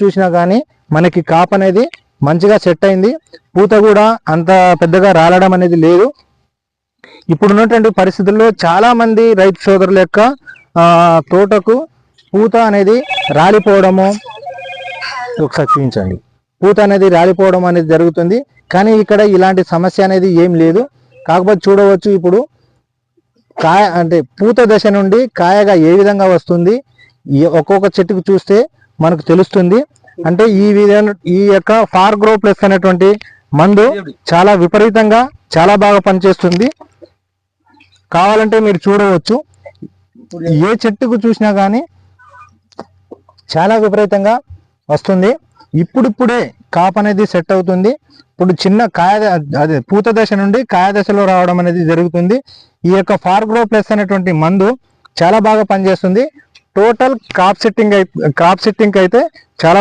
చూసినా కానీ మనకి కాప్ అనేది మంచిగా సెట్ అయింది. పూత కూడా అంత పెద్దగా రాలడం అనేది లేదు. ఇప్పుడు ఉన్నటువంటి పరిస్థితుల్లో చాలా మంది రైతు సోదరుల యొక్క తోటకు పూత అనేది రాలిపోవడము. ఒకసారి చూపించండి. పూత అనేది రాలిపోవడం అనేది జరుగుతుంది. కానీ ఇక్కడ ఇలాంటి సమస్య అనేది ఏం లేదు. కాకపోతే చూడవచ్చు ఇప్పుడు కాయ అంటే పూత దశ నుండి కాయగా ఏ విధంగా వస్తుంది? ఒక్కొక్క చెట్టుకు చూస్తే మనకు తెలుస్తుంది. అంటే ఈ విధంగా ఈ యొక్క ఫార్ గ్రో ప్లస్ అనేటువంటి మందు చాలా విపరీతంగా చాలా బాగా పనిచేస్తుంది. కావాలంటే మీరు చూడవచ్చు. ఏ చెట్టుకు చూసినా కానీ చాలా విపరీతంగా వస్తుంది. ఇప్పుడిప్పుడే కాప్ అనేది సెట్ అవుతుంది. ఇప్పుడు చిన్న కాయ అదే పూత దశ నుండి కాయ దశలో రావడం అనేది జరుగుతుంది. ఈ యొక్క ఫార్గ్రో ప్లస్ అనేటువంటి మందు చాలా బాగా పనిచేస్తుంది. Total crop setting crop setting అయితే చాలా